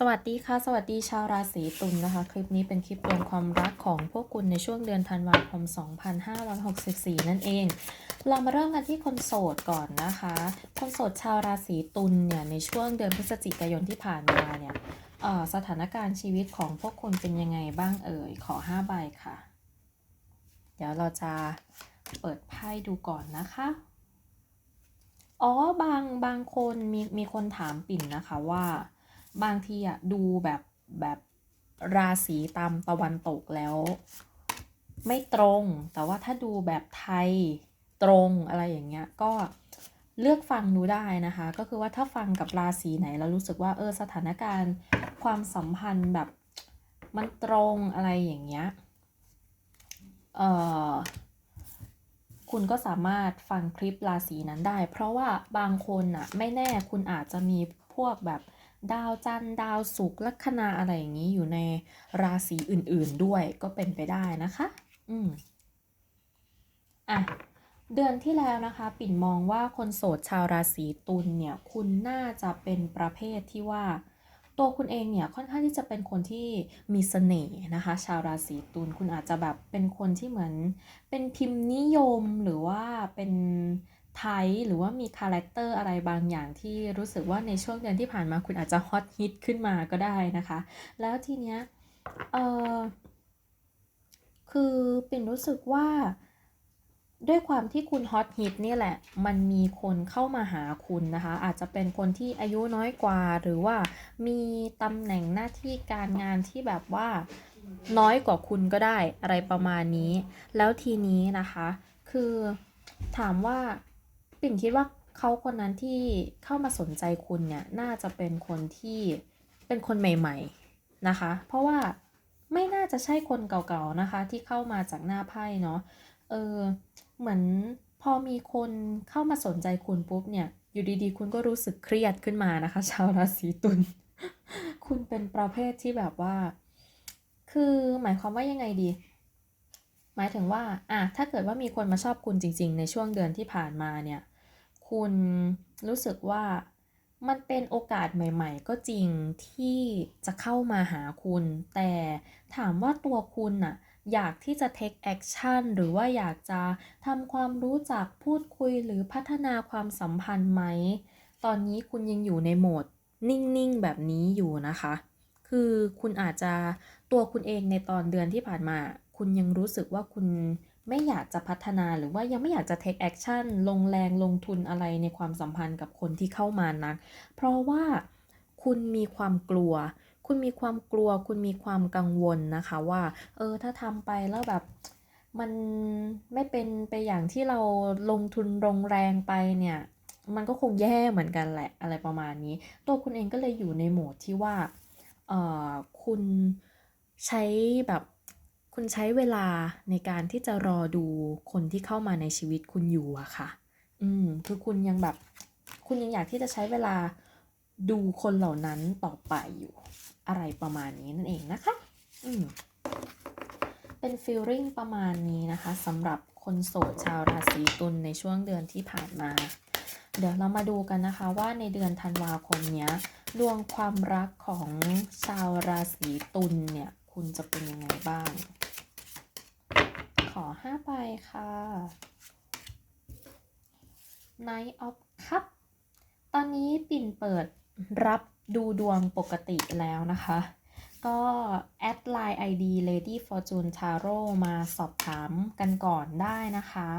สวัสดีค่ะ สวัสดีชาวราศีตุลนะคะ คลิปนี้เป็นคลิปรวมความรักของพวกคุณในช่วงเดือนธันวาคม 2564 นั่นเอง เรามาเริ่มกันที่คนโสดก่อนนะคะ คนโสดชาวราศีตุลเนี่ยในช่วงเดือนพฤศจิกายนที่ผ่านมาเนี่ยสถานการณ์ชีวิตของพวกคุณเป็นยังไงบ้างเอ่ย ขอ 5 ใบค่ะ เดี๋ยวเราจะเปิดไพ่ดูก่อนนะคะอ๋อบางบางคนมีมีคนถามปิ่นนะคะว่า บางทีอะดูแบบแบบราศีตามตะวันตกแล้ว ไม่ตรง แต่ว่าถ้าดูแบบไทยตรงอะไรอย่างเงี้ยก็เลือกฟังดูได้นะคะ ก็คือว่าถ้าฟังกับราศีไหนแล้วรู้สึกว่าเออสถานการณ์ความสัมพันธ์แบบมันตรงอะไรอย่างเงี้ยเออคุณก็สามารถฟังคลิปราศีนั้นได้ เพราะว่าบางคนอะไม่แน่คุณอาจจะมีพวกแบบ ดาวจันทร์ดาวศุกร์ลัคนาอะไรอย่างนี้อยู่ในราศีอื่นๆด้วยก็เป็นไปได้นะคะ อืมอะเดือนที่แล้วนะคะ ปิ่นมองว่าคนโสดชาวราศีตุลเนี่ย คุณน่าจะเป็นประเภทที่ว่า ตัวคุณเองเนี่ยค่อนข้างที่จะเป็นคนที่มีเสน่ห์นะคะ ชาวราศีตุลคุณอาจจะแบบเป็นคนที่เหมือนเป็นพิมพ์นิยมหรือว่าเป็น ไทยหรือว่ามีคาแรคเตอร์อะไรบางอย่างที่รู้สึกว่าในช่วงเดือนที่ผ่านมาคุณอาจจะฮอตฮิตขึ้นมาก็ได้นะคะ แล้วทีเนี้ยเออคือปิ่นรู้สึกว่าด้วยความที่คุณฮอตฮิตนี่แหละ มันมีคนเข้ามาหาคุณนะคะ อาจจะเป็นคนที่อายุน้อยกว่า หรือว่ามีตำแหน่งหน้าที่การงานที่แบบว่าน้อยกว่าคุณก็ได้อะไรประมาณนี้ แล้วทีนี้นะคะ คือถามว่า ปิ่นคิดว่าเขาคนนั้นที่เข้ามาสนใจคุณเนี่ยน่าจะเป็นคนที่เป็นคนใหม่ๆนะคะ เพราะว่าไม่น่าจะใช่คนเก่าๆนะคะ ที่เข้ามาจากหน้าไพ่เนาะเออเหมือนพอมีคนเข้ามาสนใจคุณปุ๊บเนี่ยอยู่ดีๆ คุณก็รู้สึกเครียดขึ้นมานะคะ ชาวราศีตุลคุณเป็นประเภทที่แบบว่า คือหมายความว่ายังไงดี หมายถึงว่าอะถ้าเกิดว่ามีคนมาชอบคุณจริง ๆ ในช่วงเดือนที่ผ่านมาเนี่ย คุณรู้สึกว่ามันเป็นโอกาสใหม่ ๆ ก็จริงที่จะเข้ามาหาคุณ แต่ถามว่าตัวคุณน่ะอยากที่จะ take action หรือว่าอยากจะทำความรู้จักพูดคุยหรือพัฒนาความสัมพันธ์ไหม ตอนนี้คุณยังอยู่ในโหมดนิ่ง ๆ แบบนี้อยู่นะคะ คือคุณอาจจะตัวคุณเองในตอนเดือนที่ผ่านมา คุณยังรู้สึกว่าคุณไม่อยากจะพัฒนาหรือว่ายังไม่อยากจะ take action ลงแรงลงทุนอะไรในความสัมพันธ์กับคนที่เข้ามานัก เพราะว่าคุณมีความกลัว คุณมีความกลัว คุณมีความกังวลนะคะว่า เออ ถ้าทำไปแล้วแบบมันไม่เป็นไปอย่างที่เราลงทุนลงแรงไปเนี่ย มันก็คงแย่เหมือนกันแหละอะไรประมาณนี้ ตัวคุณเองก็เลยอยู่ในโหมดที่ว่า เออคุณใช้แบบ คุณใช้เวลาในการที่จะรอดูคนที่เข้ามาในชีวิตคุณอยู่อะค่ะ อืม คือคุณยังแบบ คุณยังอยากที่จะใช้เวลาดูคนเหล่านั้นต่อไปอยู่ อะไรประมาณนี้นั่นเองนะคะ อืม เป็นฟีลลิ่งประมาณนี้นะคะสำหรับคนโสดชาวราศีตุลในช่วงเดือนที่ผ่านมา เดี๋ยวเรามาดูกันนะคะว่าในเดือนธันวาคมเนี้ยดวงความรักของชาวราศีตุลเนี่ย คุณจะเป็นยังไงบ้าง อห้าใบค่ะ night of Cup ตอนนี้ปิ่นเปิดรับดูดวงปกติแล้วนะคะ ก็แอดไลน์ ID Lady Fortune Tarot มาสอบถามกันก่อนได้นะคะ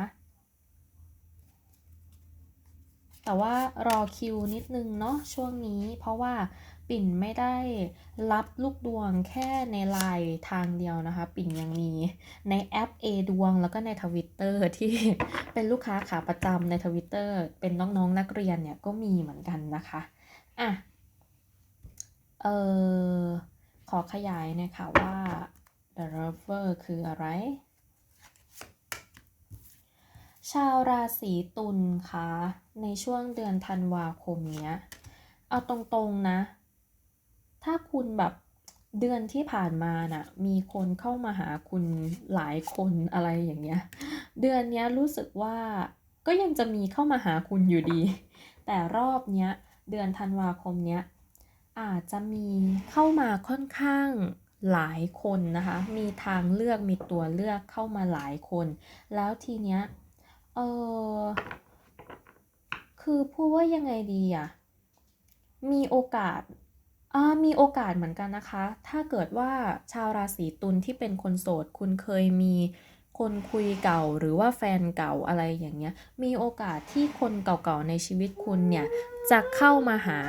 แต่ว่ารอคิวนิดนึงเนาะช่วงนี้เพราะว่า ปิ่นไม่ได้รับลูกดวงแค่ในไลน์ทางเดียวนะคะ ปิ่นยังมีในแอป A ดวงแล้วก็ในทวิตเตอร์ที่เป็นลูกค้าขาประจำในทวิตเตอร์เป็นน้องๆนนักเรียนเนี่ยก็มีเหมือนกันนะคะอะเออขอขยายนะคะว่า the lover คืออะไร ชาวราศีตุลคะในช่วงเดือนธันวาคมเนี้ยเอาตรงๆนะ ถ้าคุณแบบเดือนที่ผ่านมาน่ะมีคนเข้ามาหาคุณหลายคนอะไรอย่างเงี้ย เดือนเนี้ยรู้สึกว่าก็ยังจะมีเข้ามาหาคุณอยู่ดี แต่รอบเนี้ยเดือนธันวาคมเนี้ยอาจจะมีเข้ามาค่อนข้างหลายคนนะคะ มีทางเลือกมีตัวเลือกเข้ามาหลายคน แล้วทีเนี้ยเออคือพูดว่ายังไงดีอะมีโอกาส มีโอกาสเหมือนกันนะคะ ถ้าเกิดว่าชาวราศีตุลที่เป็นคนโสด คุณเคยมีคนคุยเก่าหรือว่าแฟนเก่าอะไรอย่างเงี้ย มีโอกาสที่คนเก่าๆในชีวิตคุณเนี่ย จะเข้ามาหา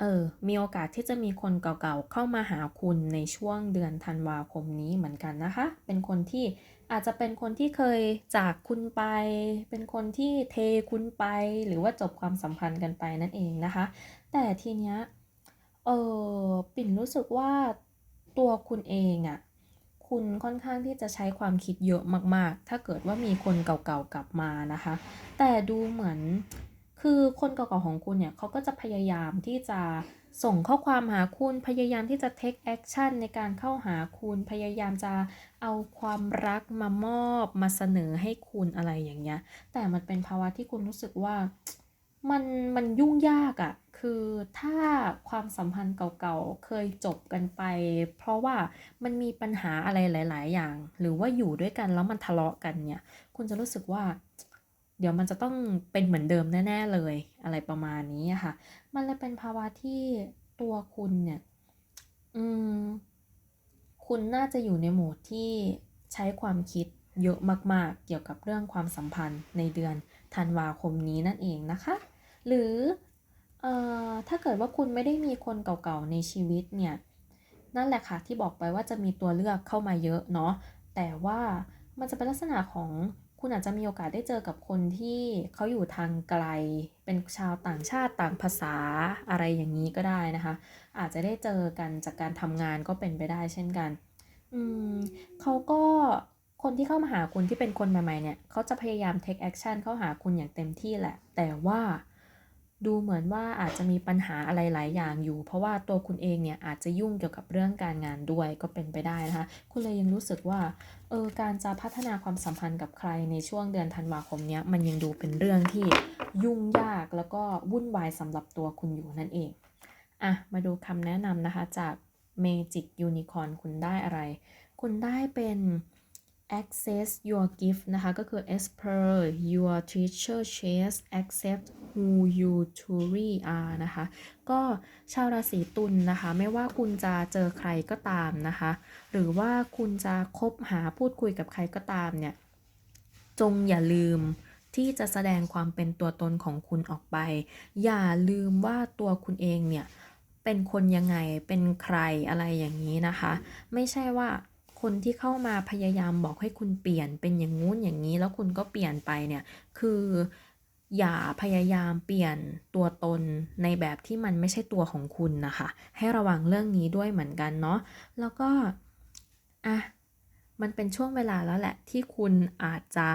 เออ มีโอกาสที่จะมีคนเก่าๆ เข้ามาหาคุณในช่วงเดือนธันวาคมนี้เหมือนกันนะคะ เป็นคนที่อาจจะเป็นคนที่เคยจากคุณไป เป็นคนที่เทคุณไป หรือว่าจบความสัมพันธ์กันไปนั่นเองนะคะ แต่ทีเนี้ย เออปิ่นรู้สึกว่าตัวคุณเองอะ่ะ คุณค่อนข้างที่จะใช้ความคิดเยอะมากๆ ถ้าเกิดว่ามีคนเก่าๆ กลับมานะคะ แต่ดูเหมือน คือคนเก่าๆของคุณเนี่ยเขาก็จะพยายามที่จะส่งข้อความหาคุณพยายามที่จะ take action ในการเข้าหาคุณพยายามจะเอาความรักมามอบมาเสนอให้คุณอะไรอย่างเงี้ย แต่มันเป็นภาวะที่คุณรู้สึกว่ามันมันยุ่งยากอะ่ะ คือถ้าความสัมพันธ์เก่าๆ เคยจบกันไป เพราะว่ามันมีปัญหาอะไรหลาย ๆ อย่าง หรือว่าอยู่ด้วยกันแล้วมันทะเลาะกันเนี่ย คุณจะรู้สึกว่า เดี๋ยวมันจะต้องเป็นเหมือนเดิมแน่ ๆเลย อะไรประมาณนี้อะค่ะ มันเลยเป็นภาวะที่ตัวคุณเนี่ย อืม คุณน่าจะอยู่ในโหมดที่ใช้ความคิดเยอะมากๆ เกี่ยวกับเรื่องความสัมพันธ์ในเดือนธันวาคมนี้นั่นเองนะคะ หรืออถ้าเกิดว่าคุณไม่ได้มีคนเก่าๆในชีวิตเนี่ย นั่นแหละค่ะที่บอกไปว่าจะมีตัวเลือกเข้ามาเยอะเนาะ แต่ว่ามันจะเป็นลักษณะของ คุณอาจจะมีโอกาสได้เจอกับคนที่เขาอยู่ทางไกล เป็นชาวต่างชาติต่างภาษาอะไรอย่างนี้ก็ได้นะคะ อาจจะได้เจอกันจากการทำงานก็เป็นไปได้เช่นกัน อืมเขาก็คนที่เข้ามาหาคุณที่เป็นคนใหม่ๆเนี่ยเขาจะพยายาม take action เข้าหาคุณอย่างเต็มที่แหละ แต่ว่าดูเหมือนว่าอาจจะมีปัญหาอะไรหลายอย่างอยู่ เพราะว่าตัวคุณเองเนี่ยอาจจะยุ่งเกี่ยวกับเรื่องการงานด้วยก็เป็นไปได้นะคะ คุณเลยยังรู้สึกว่า เออการจะพัฒนาความสัมพันธ์กับใครในช่วงเดือนธันวาคมเนี้ยมันยังดูเป็นเรื่องที่ยุ่งยากแล้วก็วุ่นวายสำหรับตัวคุณอยู่นั่นเองอะมาดูคำแนะนำนะคะจาก Magic Unicorn คุณได้อะไร คุณได้เป็น access your gift นะคะ ก็คือ as per your teacher choice accept who you truly are นะคะ ก็ชาวราศีตุลนนะคะ ไม่ว่าคุณจะเจอใครก็ตามนะคะ หรือว่าคุณจะคบหาพูดคุยกับใครก็ตามเนี่ย จงอย่าลืมที่จะแสดงความเป็นตัวตนของคุณออกไป อย่าลืมว่าตัวคุณเองเนี่ย เป็นคนยังไง เป็นใครอะไรอย่างนี้นะคะ ไม่ใช่ว่า คนที่เข้ามาพยายามบอกให้คุณเปลี่ยนเป็นอย่างงู้นอย่างนี้ แล้วคุณก็เปลี่ยนไปเนี่ยคืออย่าพยายามเปลี่ยนตัวตนในแบบที่มันไม่ใช่ตัวของคุณนะคะ ให้ระวังเรื่องนี้ด้วยเหมือนกันเนาะแล้วก็อะมันเป็นช่วงเวลาแล้วแหละที่คุณอาจจะ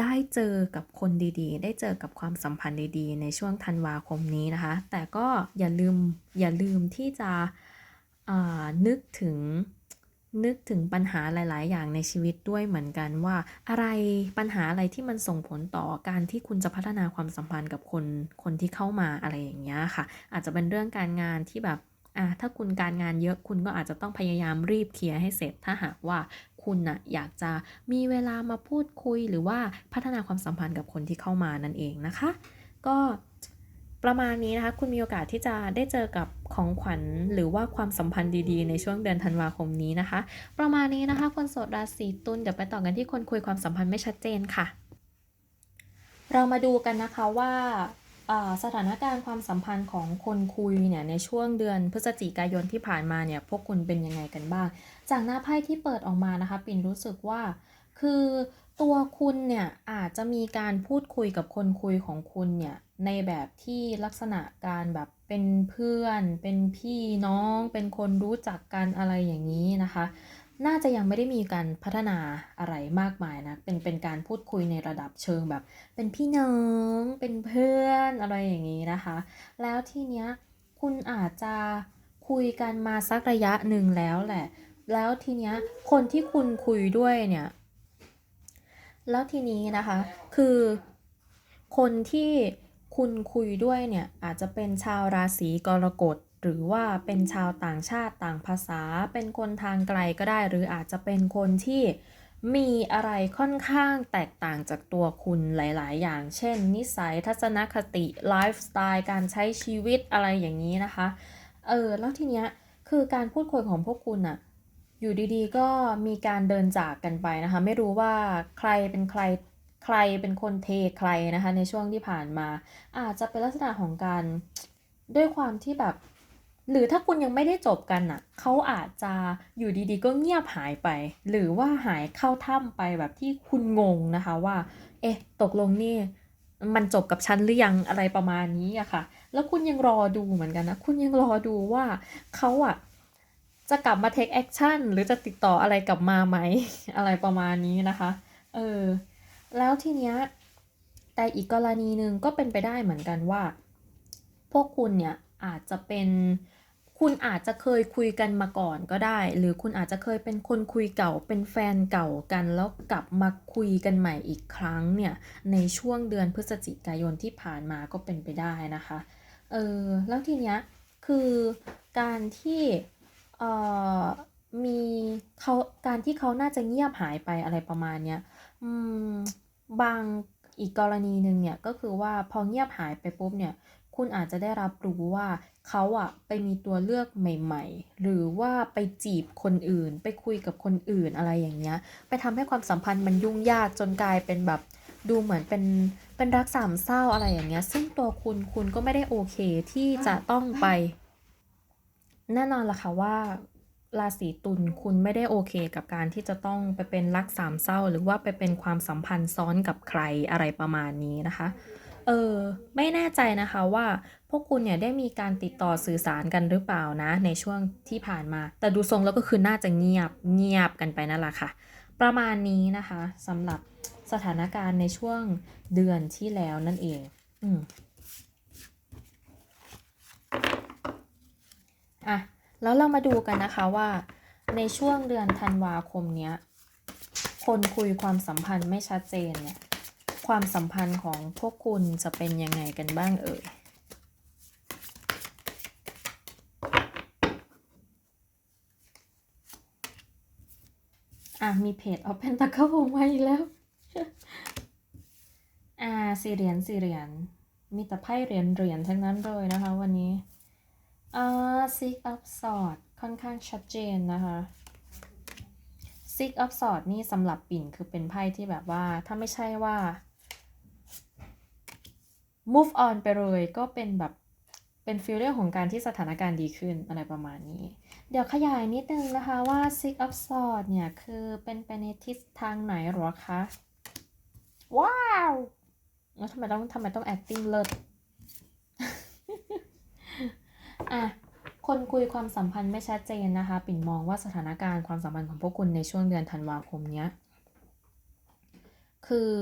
ได้เจอกับคนดีๆ ได้เจอกับความสัมพันธ์ดีๆ ในช่วงธันวาคมนี้นะคะ แต่ก็อย่าลืมอย่าลืมที่จะนึกถึง นึกถึงปัญหาหลาย ๆ อย่างในชีวิตด้วยเหมือนกันว่า อะไรปัญหาอะไรที่มันส่งผลต่อการที่คุณจะพัฒนาความสัมพันธ์กับคนคนที่เข้ามาอะไรอย่างเงี้ยค่ะ อาจจะเป็นเรื่องการงานที่แบบอะถ้าคุณการงานเยอะคุณก็อาจจะต้องพยายามรีบเคลียร์ให้เสร็จ ถ้าหากว่าคุณน่ะอยากจะมีเวลามาพูดคุยหรือว่าพัฒนาความสัมพันธ์กับคนที่เข้ามานั่นเองนะคะ ก็ ประมาณนี้นะคะ คุณมีโอกาสที่จะได้เจอกับของขวัญหรือว่าความสัมพันธ์ดีๆ ในช่วงเดือนธันวาคมนี้นะคะ ประมาณนี้นะคะ คนโสดราศีตุลเดี๋ยวไปต่อกันที่คนคุยความสัมพันธ์ไม่ชัดเจนค่ะ เรามาดูกันนะคะว่าสถานการณ์ความสัมพันธ์ของคนคุยเนี่ยในช่วงเดือนพฤศจิกายนที่ผ่านมาเนี่ยพวกคุณเป็นยังไงกันบ้าง จากหน้าไพ่ที่เปิดออกมานะคะ ปิ่นรู้สึกว่าคือตัวคุณเนี่ยอาจจะมีการพูดคุยกับคนคุยของคุณเนี่ย ในแบบที่ลักษณะการแบบเป็นเพื่อน เป็นพี่น้อง เป็นคนรู้จักกันอะไรอย่างนี้นะคะ น่าจะยังไม่ได้มีการพัฒนาอะไรมากมายนะ เป็นเป็นการพูดคุยในระดับเชิงแบบ เป็นพี่น้อง เป็นเพื่อนอะไรอย่างนี้นะคะ แล้วทีเนี้ยคุณอาจจะคุยกันมาสักระยะหนึ่งแล้วแหละ แล้วทีเนี้ยคนที่คุณคุยด้วยเนี่ย แล้วทีนี้นะคะ คือคนที่ คุณคุยด้วยเนี่ยอาจจะเป็นชาวราศีกรกฎหรือว่าเป็นชาวต่างชาติต่างภาษา เป็นคนทางไกลก็ได้ หรืออาจจะเป็นคนที่มีอะไรค่อนข้างแตกต่างจากตัวคุณหลาย ๆ อย่าง เช่น นิสัยทัศนคติไลฟ์สไตล์การใช้ชีวิตอะไรอย่างนี้นะคะ เออแล้วทีเนี้ยคือการพูดคุยของพวกคุณอะอยู่ดีๆ ก็มีการเดินจากกันไปนะคะ ไม่รู้ว่าใครเป็นใคร ใครเป็นคนเทใครนะคะในช่วงที่ผ่านมา อาจจะเป็นลักษณะของการด้วยความที่แบบ หรือถ้าคุณยังไม่ได้จบกันน่ะเขาอาจจะอยู่ดีๆ ก็เงียบหายไป หรือว่าหายเข้าถ้ำไปแบบที่คุณงงนะคะว่า เอ๊ะ ตกลงนี่มันจบกับฉันหรือยังอะไรประมาณนี้อะค่ะ แล้วคุณยังรอดูเหมือนกันนะ คุณยังรอดูว่าเขาอะจะกลับมา take action หรือจะติดต่ออะไรกลับมาไหม อะไรประมาณนี้นะคะ เออ แล้วทีเนี้ยแต่อีกกรณีหนึ่งก็เป็นไปได้เหมือนกันว่า พวกคุณเนี่ยอาจจะเป็นคุณอาจจะเคยคุยกันมาก่อนก็ได้ หรือคุณอาจจะเคยเป็นคนคุยเก่าเป็นแฟนเก่ากัน แล้วกลับมาคุยกันใหม่อีกครั้งเนี่ยในช่วงเดือนพฤศจิกายนที่ผ่านมาก็เป็นไปได้นะคะเออแล้วทีเนี้ยคือการที่เอ่อมีเขาการที่เขาน่าจะเงียบหายไปอะไรประมาณเนี้ย บางอีกกรณีหนึ่งเนี่ยก็คือว่าพอเงียบหายไปปุ๊บเนี่ย คุณอาจจะได้รับรู้ว่าเขาอะไปมีตัวเลือกใหม่ ๆ หรือว่าไปจีบคนอื่น ไปคุยกับคนอื่นอะไรอย่างเงี้ย ไปทำให้ความสัมพันธ์มันยุ่งยากจนกลายเป็นแบบดูเหมือนเป็นเป็นรักสามเศร้าอะไรอย่างเงี้ย ซึ่งตัวคุณคุณก็ไม่ได้โอเคที่จะต้องไปแน่นอนล่ะค่ะว่า ราศีตุลคุณไม่ได้โอเคกับการที่จะต้องไปเป็นรักสามเศร้า หรือว่าไปเป็นความสัมพันธ์ซ้อนกับใครอะไรประมาณนี้นะคะ เออไม่แน่ใจนะคะว่าพวกคุณเนี่ยได้มีการติดต่อสื่อสารกันหรือเปล่านะ ในช่วงที่ผ่านมา แต่ดูทรงแล้วก็คือน่าจะเงียบเงียบกันไปนั่นแหละค่ะ ประมาณนี้นะคะสำหรับสถานการณ์ในช่วงเดือนที่แล้วนั่นเอง อืมอะ แล้วเรามาดูกันนะคะว่าในช่วงเดือนธันวาคมเนี้ย คนคุยความสัมพันธ์ไม่ชัดเจนเนี่ย ความสัมพันธ์ของพวกคุณจะเป็นยังไงกันบ้างเอ่ย อะ มีเพจเอาเป็นตะเข้าโมาอีกแล้ว อ่าสี่เหรียญสี่เหรียญมีแต่ไพ่เหรียญเหรียญทั้งนั้นเลยนะคะวันนี้ อ่า six of swords ค่อนข้างชัดเจนนะคะ six of swords นี่สำหรับปิ่นคือเป็นไพ่ที่แบบว่า ถ้าไม่ใช่ว่า move on ไปเลยก็เป็นแบบเป็นฟีลเรื่องของการที่สถานการณ์ดีขึ้นอะไรประมาณนี้ เดี๋ยวขยายนิดนึงนะคะว่า six of swords เนี่ยคือเป็นไปในทิศทางไหนหรอคะ ว้าวแล้วทำไมต้องทำไมต้อง acting เลิศ อะคนคุยความสัมพันธ์ไม่ชัดเจนนะคะ ปิ่นมองว่าสถานการณ์ความสัมพันธ์ของพวกคุณในช่วงเดือนธันวาคมเนี้ย คือ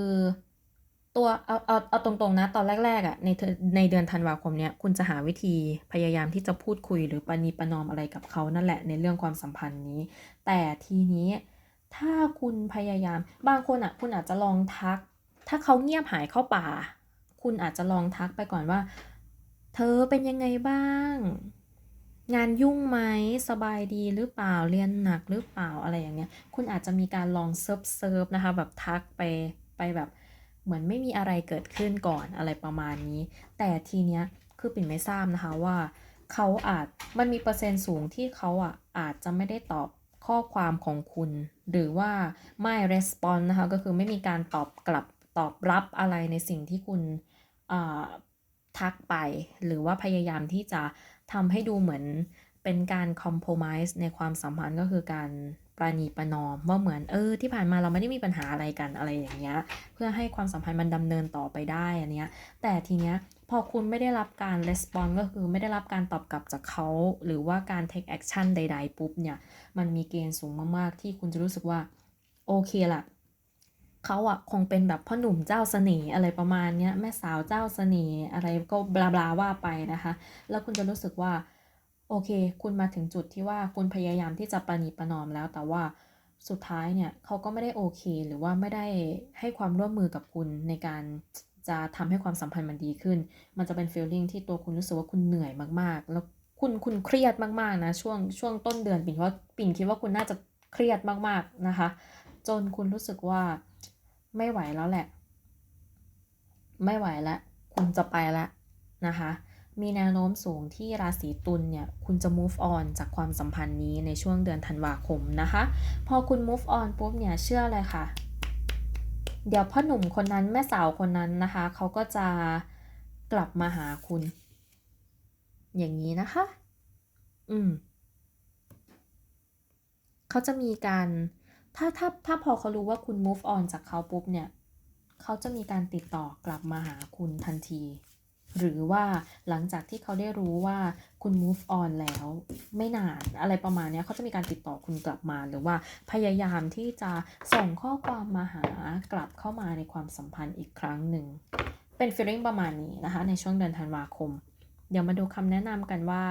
ตัวเอาเอาเอาตรงๆนะตอนแรกๆอะ่ะในในเดือนธันวาคมเนี้ยคุณจะหาวิธีพยายามที่จะพูดคุยหรือปณีประนอมอะไรกับเขานั่นแหละในเรื่องความสัมพันธ์นี้ แต่ทีนี้ถ้าคุณพยายามบางคนอะคุณอาจจะลองทัก ถ้าเขาเงียบหายเข้าป่า คุณอาจจะลองทักไปก่อนว่า เธอเป็นยังไงบ้าง งานยุ่งไหมสบายดีหรือเปล่าเรียนหนักหรือเปล่าอะไรอย่างเงี้ย คุณอาจจะมีการลองเซิร์ฟเซิร์ฟนะคะ แบบทักไปไปแบบเหมือนไม่มีอะไรเกิดขึ้นก่อนอะไรประมาณนี้ แต่ทีเนี้ยคือปิ่นไม่ทราบนะคะว่าเขาอาจมันมีเปอร์เซ็นต์สูงที่เขาอะอาจจะไม่ได้ตอบข้อความของคุณ หรือว่าไม่ r e s p o n s นะคะ ก็คือไม่มีการตอบกลับตอบรับอะไรในสิ่งที่คุณอ่า ทักไป หรือว่าพยายามที่จะทำให้ดูเหมือนเป็นการคอมโพม i s e ในความสัมพันธ์ก็คือการประนีประนอมว่าเหมือนเออที่ผ่านมาเราไม่ได้มีปัญหาอะไรกันอะไรอย่างเงี้ยเพื่อให้ความสัมพันธ์มันดำเนินต่อไปได้อันเนี้ยแต่ทีเนี้ยพอคุณไม่ได้รับการ response ก็คือไม่ได้รับการตอบกลับจากเขา หรือว่าการ take action ใด ๆ ปุ๊บเนี่ย มันมีเกณฑ์สูงมาก ๆ ที่คุณจะรู้สึกว่า โอเคละ เขาอะคงเป็นแบบพ่อหนุ่มเจ้าเสน่ห์อะไรประมาณเนี้ยแม่สาวเจ้าเสน่ห์อะไรก็บลาบลาว่าไปนะคะ แล้วคุณจะรู้สึกว่า โอเค คุณมาถึงจุดที่ว่าคุณพยายามที่จะประนีประนอมแล้ว แต่ว่าสุดท้ายเนี่ยเขาก็ไม่ได้โอเค หรือว่าไม่ได้ให้ความร่วมมือกับคุณในการจะทำให้ความสัมพันธ์มันดีขึ้น มันจะเป็น feeling ที่ตัวคุณรู้สึกว่าคุณเหนื่อยมากๆ แล้วคุณคุณเครียดมากๆนะช่วงช่วงต้นเดือนปิ่นว่าปิ่นคิดว่าคุณน่าจะเครียดมากๆนะคะ จนคุณรู้สึกว่า ไม่ไหวแล้วแหละ ไม่ไหวแล้วคุณจะไปแล้วนะคะ มีแนวโน้มสูงที่ราศีตุลเนี่ย คุณจะ move on จากความสัมพันธ์นี้ในช่วงเดือนธันวาคมนะคะ พอคุณ move on ปุ๊บเนี่ย เชื่อเลยค่ะ เดี๋ยวพ่อหนุ่มคนนั้นแม่สาวคนนั้นนะคะ เขาก็จะกลับมาหาคุณ อย่างนี้นะคะ อืม เขาจะมีการ ถ้าถ้าถ้าพอเขารู้ว่าคุณ move on จากเขาปุ๊บเนี่ยเขาจะมีการติดต่อกลับมาหาคุณทันที หรือว่าหลังจากที่เขาได้รู้ว่าคุณ move on แล้ว ไม่นานอะไรประมาณเนี้ยเขาจะมีการติดต่อคุณกลับมา หรือว่าพยายามที่จะส่งข้อความมาหากลับเข้ามาในความสัมพันธ์อีกครั้งหนึ่ง เป็น feeling ประมาณนี้นะคะ ในช่วงเดือนธันวาคม เดี๋ยวมาดูคำแนะนำกันว่า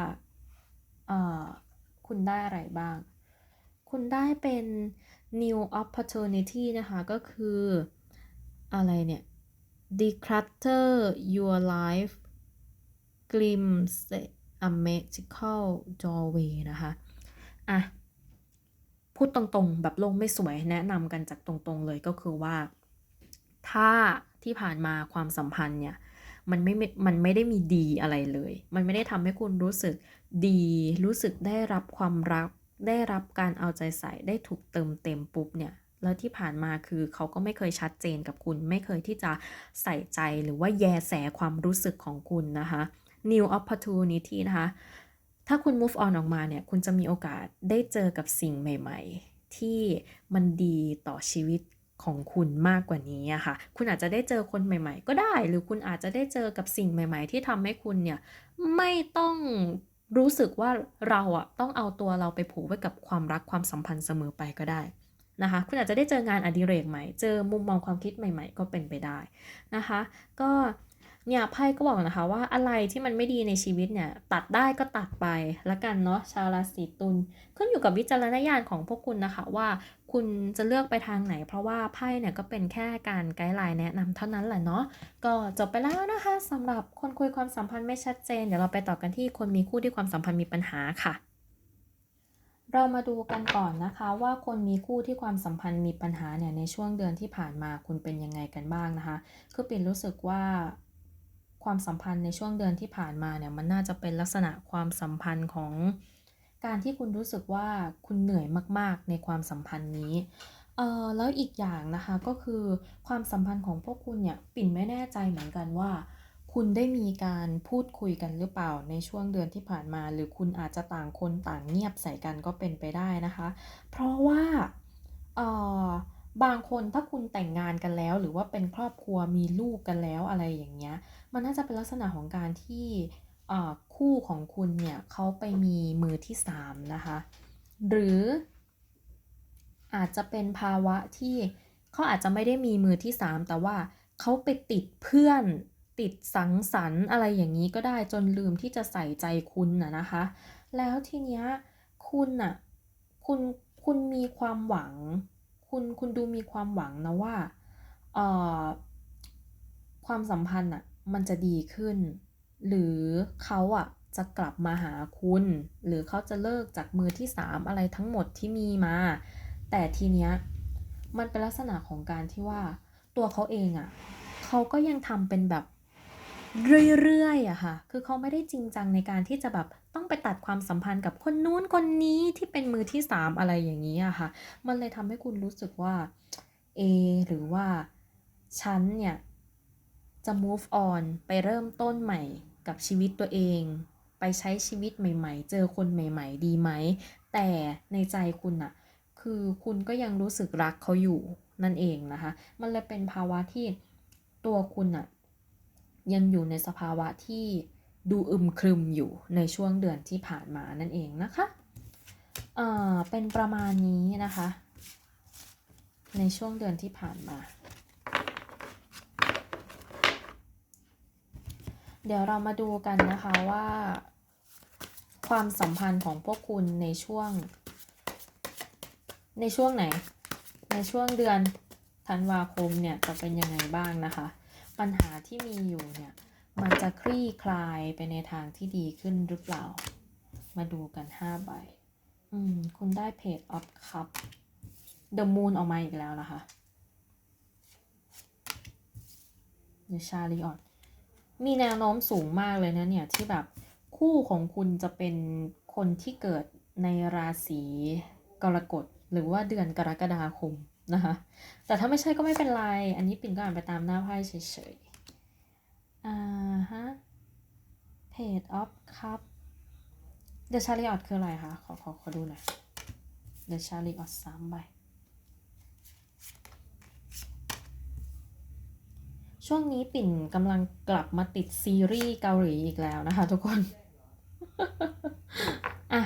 เอ่อคุณได้อะไรบ้าง คุณได้เป็น new opportunity นะคะ ก็คือ อะไรเนี่ย declutter your life glimpse a magical doorway นะคะ อะ พูดตรงๆ แบบลงไม่สวยแนะนำกันจากตรงๆเลยก็คือว่า ถ้าที่ผ่านมาความสัมพันธ์เนี่ยมันไม่ มันไม่ได้มีดีอะไรเลย มันไม่ได้ทำให้คุณรู้สึกดี รู้สึกได้รับความรัก ได้รับการเอาใจใส่ได้ถูกเติมเต็มปุ๊บเนี่ยแล้วที่ผ่านมาคือเขาก็ไม่เคยชัดเจนกับคุณ ไม่เคยที่จะใส่ใจหรือว่าแยแสความรู้สึกของคุณนะคะ new opportunity นะคะ ถ้าคุณ move on ออกมาเนี่ย คุณจะมีโอกาสได้เจอกับสิ่งใหม่ ๆ ที่มันดีต่อชีวิตของคุณมากกว่านี้อะค่ะ คุณอาจจะได้เจอคนใหม่ ๆ ก็ได้ หรือคุณอาจจะได้เจอกับสิ่งใหม่ ๆ ที่ทำให้คุณเนี่ยไม่ต้อง รู้สึกว่าเราอะต้องเอาตัวเราไปผูกไว้กับความรักความสัมพันธ์เสมอไปก็ได้นะคะ คุณอาจจะได้เจองานอดิเรกใหม่ เจอมุมมองความคิดใหม่ ๆ ก็เป็นไปได้นะคะ ก็เนี่ยไพ่ก็บอกนะคะว่าอะไรที่มันไม่ดีในชีวิตเนี่ย ตัดได้ก็ตัดไปละกันเนาะชาวราศีตุลขึ้นอยู่กับวิจารณญาณของพวกคุณนะคะว่า คุณจะเลือกไปทางไหน เพราะว่าไพ่เนี่ยก็เป็นแค่การไกด์ไลน์แนะนำเท่านั้นแหละเนาะก็จบไปแล้วนะคะสำหรับคนคุยความสัมพันธ์ไม่ชัดเจน เดี๋ยวเราไปต่อกันที่คนมีคู่ที่ความสัมพันธ์มีปัญหาค่ะ เรามาดูกันก่อนนะคะว่าคนมีคู่ที่ความสัมพันธ์มีปัญหาเนี่ยในช่วงเดือนที่ผ่านมาคุณเป็นยังไงกันบ้างนะคะคือปิ่นรู้สึกว่าความสัมพันธ์ในช่วงเดือนที่ผ่านมาเนี่ยมันน่าจะเป็นลักษณะความสัมพันธ์ของ การที่คุณรู้สึกว่าคุณเหนื่อยมาก ๆ ในความสัมพันธ์นี้เอ่อแล้วอีกอย่างนะคะก็คือความสัมพันธ์ของพวกคุณเนี่ยปิ่นไม่แน่ใจเหมือนกันว่า คุณได้มีการพูดคุยกันหรือเปล่าในช่วงเดือนที่ผ่านมา หรือคุณอาจจะต่างคนต่างเงียบใส่กันก็เป็นไปได้นะคะ เพราะว่าเอ่อบางคนถ้าคุณแต่งงานกันแล้ว หรือว่าเป็นครอบครัวมีลูกกันแล้วอะไรอย่างเงี้ย มันน่าจะเป็นลักษณะของการที่ คู่ของคุณเนี่ยเขาไปมีมือที่สามนะคะ หรืออาจจะเป็นภาวะที่เขาอาจจะไม่ได้มีมือที่สามแต่ว่าเขาไปติดเพื่อนติดสังสรรค์อะไรอย่างนี้ก็ได้จนลืมที่จะใส่ใจคุณน่ะนะคะ แล้วทีเนี้ยคุณน่ะคุณคุณมีความหวัง คุณคุณดูมีความหวังนะว่าเอ่อความสัมพันธ์อะมันจะดีขึ้น หรือเขาอะจะกลับมาหาคุณ หรือเขาจะเลิกจากมือที่สามอะไรทั้งหมดที่มีมา แต่ทีเนี้ยมันเป็นลักษณะของการที่ว่าตัวเขาเองอะเขาก็ยังทำเป็นแบบเรื่อยๆอะค่ะ คือเขาไม่ได้จริงจังในการที่จะแบบต้องไปตัดความสัมพันธ์กับคนนู้นคนนี้ที่เป็นมือที่สามอะไรอย่างนี้อะค่ะ มันเลยทำให้คุณรู้สึกว่าเอหรือว่าฉันเนี่ยจะ move on ไปเริ่มต้นใหม่ กับชีวิตตัวเอง ไปใช้ชีวิตใหม่ ๆ เจอคนใหม่ ๆ ดีไหม แต่ในใจคุณอะคือคุณก็ยังรู้สึกรักเขาอยู่นั่นเองนะคะ มันเลยเป็นภาวะที่ตัวคุณอะยังอยู่ในสภาวะที่ดูอึมครึมอยู่ในช่วงเดือนที่ผ่านมานั่นเองนะคะเอ่อเป็นประมาณนี้นะคะ ในช่วงเดือนที่ผ่านมา เดี๋ยวเรามาดูกันนะคะว่า ความสัมพันธ์ของพวกคุณในช่วง ในช่วงไหน ในช่วงเดือนธันวาคมเนี่ยจะเป็นยังไงบ้างนะคะ ปัญหาที่มีอยู่เนี่ยมันจะคลี่คลายไปในทางที่ดีขึ้นหรือเปล่า มาดูกัน5ใบอืมคุณได้เพจ of cup the moon ออกมาอีกแล้วนะคะ The chariot มีแนวโน้มสูงมากเลยนะเนี่ยที่แบบคู่ของคุณจะเป็นคนที่เกิดในราศีกรกฎหรือว่าเดือนกรกฎาคมนะคะ แต่ถ้าไม่ใช่ก็ไม่เป็นไร อันนี้ปิ่นก็อ่านไปตามหน้าไพ่เฉยๆ อ่าฮะ Page of Cup The Chariot คืออะไรคะ ขอขอขอดูหน่อย The Chariot สามใบ ช่วงนี้ปิ่นกำลังกลับมาติดซีรีส์เกาหลีอีกแล้วนะคะทุกคน อะ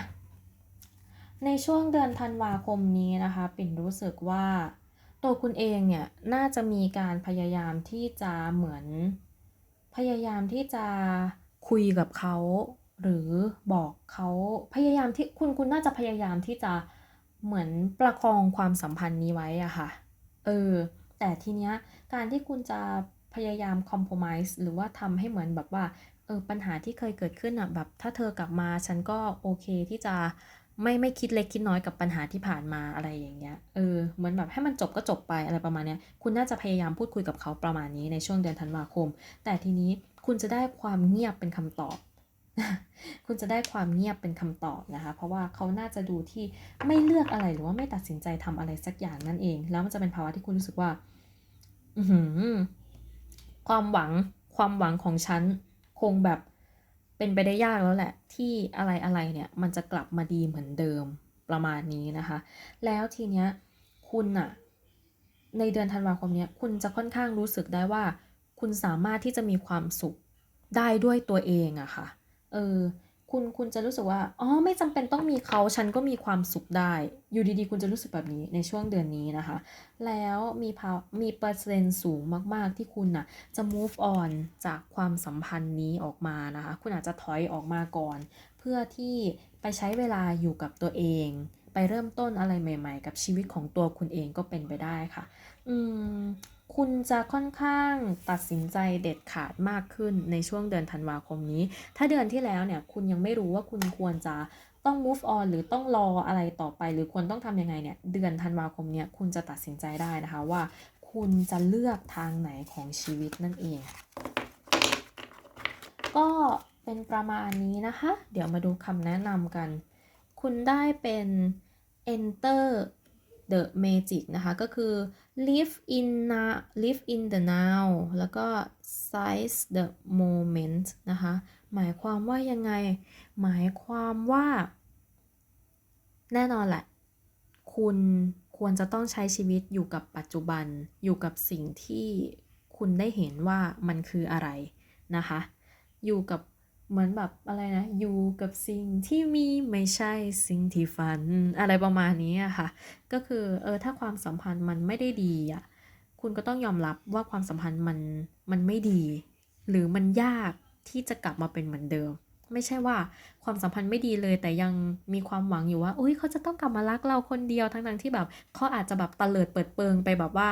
ในช่วงเดือนธันวาคมนี้นะคะ ปิ่นรู้สึกว่า ตัวคุณเองเนี่ย น่าจะมีการพยายามที่จะเหมือน พยายามที่จะคุยกับเขา หรือบอกเขาพยายามที่คุณคุณน่าจะพยายามที่จะเหมือนประคองความสัมพันธ์นี้ไว้อะค่ะ เออ แต่ทีเนี้ยการที่คุณจะ พยายามคอม p r o m i s e หรือว่าทำให้เหมือนแบบว่าเออปัญหาที่เคยเกิดขึ้นอะแบบถ้าเธอกลับมาฉันก็โอเคที่จะไม่ไม่คิดเล็กคิดน้อยกับปัญหาที่ผ่านมาอะไรอย่างเงี้ย เออ เหมือนแบบให้มันจบก็จบไปอะไรประมาณเนี้ย คุณน่าจะพยายามพูดคุยกับเขาประมาณนี้ในช่วงเดือนธันวาคม แต่ทีนี้คุณจะได้ความเงียบเป็นคำตอบ คุณจะได้ความเงียบเป็นคำตอบนะคะ เพราะว่าเขาน่าจะดูที่ไม่เลือกอะไรหรือว่าไม่ตัดสินใจทำอะไรสักอย่างนั่นเอง แล้วมันจะเป็นภาวะที่คุณรู้สึกว่า อื ความหวังความหวังของฉันคงแบบเป็นไปได้ยากแล้วแหละ ที่อะไรอะไรเนี่ยมันจะกลับมาดีเหมือนเดิมประมาณนี้นะคะ แล้วทีเนี้ยคุณอะในเดือนธันวาคมเนี้ยคุณจะค่อนข้างรู้สึกได้ว่า คุณสามารถที่จะมีความสุขได้ด้วยตัวเองอะค่ะ เออ คุณคุณจะรู้สึกว่า อ๋อ ไม่จำเป็นต้องมีเขา ฉันก็มีความสุขได้ อยู่ดีๆ คุณจะรู้สึกแบบนี้ในช่วงเดือนนี้นะคะ แล้วมีภามีเปอร์เซ็นต์สูงมาก ๆ ที่คุณน่ะ จะ move on จากความสัมพันธ์นี้ออกมานะคะ คุณอาจจะถอยออกมาก่อน เพื่อที่ไปใช้เวลาอยู่กับตัวเอง ไปเริ่มต้นอะไรใหม่ ๆ กับชีวิตของตัวคุณเองก็เป็นไปได้ค่ะ อืม คุณจะค่อนข้างตัดสินใจเด็ดขาดมากขึ้นในช่วงเดือนธันวาคมนี้ ถ้าเดือนที่แล้วเนี่ยคุณยังไม่รู้ว่าคุณควรจะต้อง move on หรือต้องรออะไรต่อไป หรือควรต้องทำยังไงเนี่ย เดือนธันวาคมเนี่ยคุณจะตัดสินใจได้นะคะว่า คุณจะเลือกทางไหนของชีวิตนั่นเอง ก็เป็นประมาณนี้นะคะ เดี๋ยวมาดูคำแนะนำกัน คุณได้เป็น enter the magic นะคะ ก็คือ live in now live in the now แล้วก็ seize the moment นะคะ หมายความว่ายังไง หมายความว่า แน่นอนแหละ คุณควรจะต้องใช้ชีวิตอยู่กับปัจจุบัน อยู่กับสิ่งที่คุณได้เห็นว่ามันคืออะไรนะคะ อยู่กับ เหมือนแบบอะไรนะ อยู่กับสิ่งที่มีไม่ใช่สิ่งที่ฝัน อะไรประมาณนี้อะค่ะ ก็คือเออถ้าความสัมพันธ์มันไม่ได้ดีอะคุณก็ต้องยอมรับว่าความสัมพันธ์มันมันไม่ดี หรือมันยากที่จะกลับมาเป็นเหมือนเดิม ไม่ใช่ว่าความสัมพันธ์ไม่ดีเลย แต่ยังมีความหวังอยู่ว่าอุ้ยเขาจะต้องกลับมารักเราคนเดียวทั้งๆที่แบบเขาอาจจะแบบตะเลิดเปิดเปิงไปแบบว่า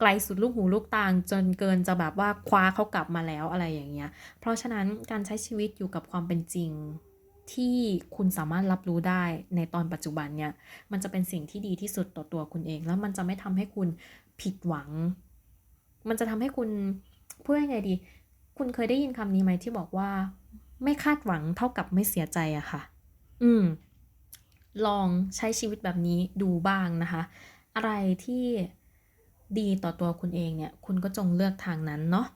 ไกลสุดลูกหูลูกตาจนเกินจะแบบว่าคว้าเขากลับมาแล้วอะไรอย่างเงี้ย เพราะฉะนั้นการใช้ชีวิตอยู่กับความเป็นจริงที่คุณสามารถรับรู้ได้ในตอนปัจจุบันเนี่ยมันจะเป็นสิ่งที่ดีที่สุดต่อตัวคุณเอง แล้วมันจะไม่ทำให้คุณผิดหวัง มันจะทำให้คุณพูดยังไงดี คุณเคยได้ยินคำนี้ไหมที่บอกว่า ไม่คาดหวังเท่ากับไม่เสียใจอะค่ะ อืม ลองใช้ชีวิตแบบนี้ดูบ้างนะคะ อะไรที่ ดีต่อตัวคุณเองเนี่ยคุณก็จงเลือกทางนั้นเนาะ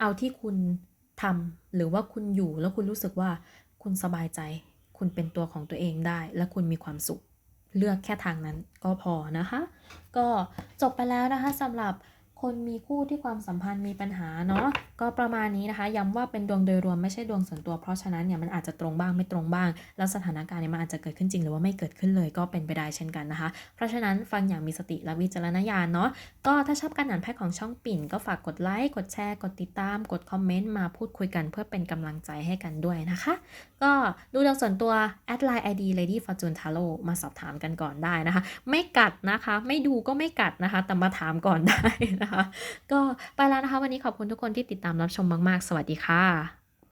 เอาที่คุณทำหรือว่าคุณอยู่แล้วคุณรู้สึกว่าคุณสบายใจ คุณเป็นตัวของตัวเองได้ และคุณมีความสุข เลือกแค่ทางนั้นก็พอนะคะ ก็จบไปแล้วนะคะสำหรับ คนมีคู่ที่ความสัมพันธ์มีปัญหาเนาะก็ประมาณนี้นะคะ ย้ำว่าเป็นดวงโดยรวมไม่ใช่ดวงส่วนตัว เพราะฉะนั้นเนี่ยมันอาจจะตรงบ้างไม่ตรงบ้าง แล้วสถานการณ์เนี่ยมันอาจจะเกิดขึ้นจริงหรือว่าไม่เกิดขึ้นเลยก็เป็นไปได้เช่นกันนะคะ เพราะฉะนั้นฟังอย่างมีสติและวิจารณญาณเนาะก็ถ้าชอบการอ่านไพ่ของช่องปิ่น ก็ฝากกดไลค์กดแชร์ กดติดตาม กดคอมเมนต์มาพูดคุยกันเพื่อเป็นกำลังใจให้กันด้วยนะคะ ก็ดูดวงส่วนตัวแอดไลน์ ID Lady Fortune Tarot มาสอบถามกันก่อนได้นะคะ ไม่กัดนะคะ ไม่ดูก็ไม่กัดนะคะแต่มาถามก่อนได้นะคะก็ไปแล้วนะคะ วันนี้ขอบคุณทุกคนที่ติดตามรับชมมาก ๆ สวัสดีค่ะ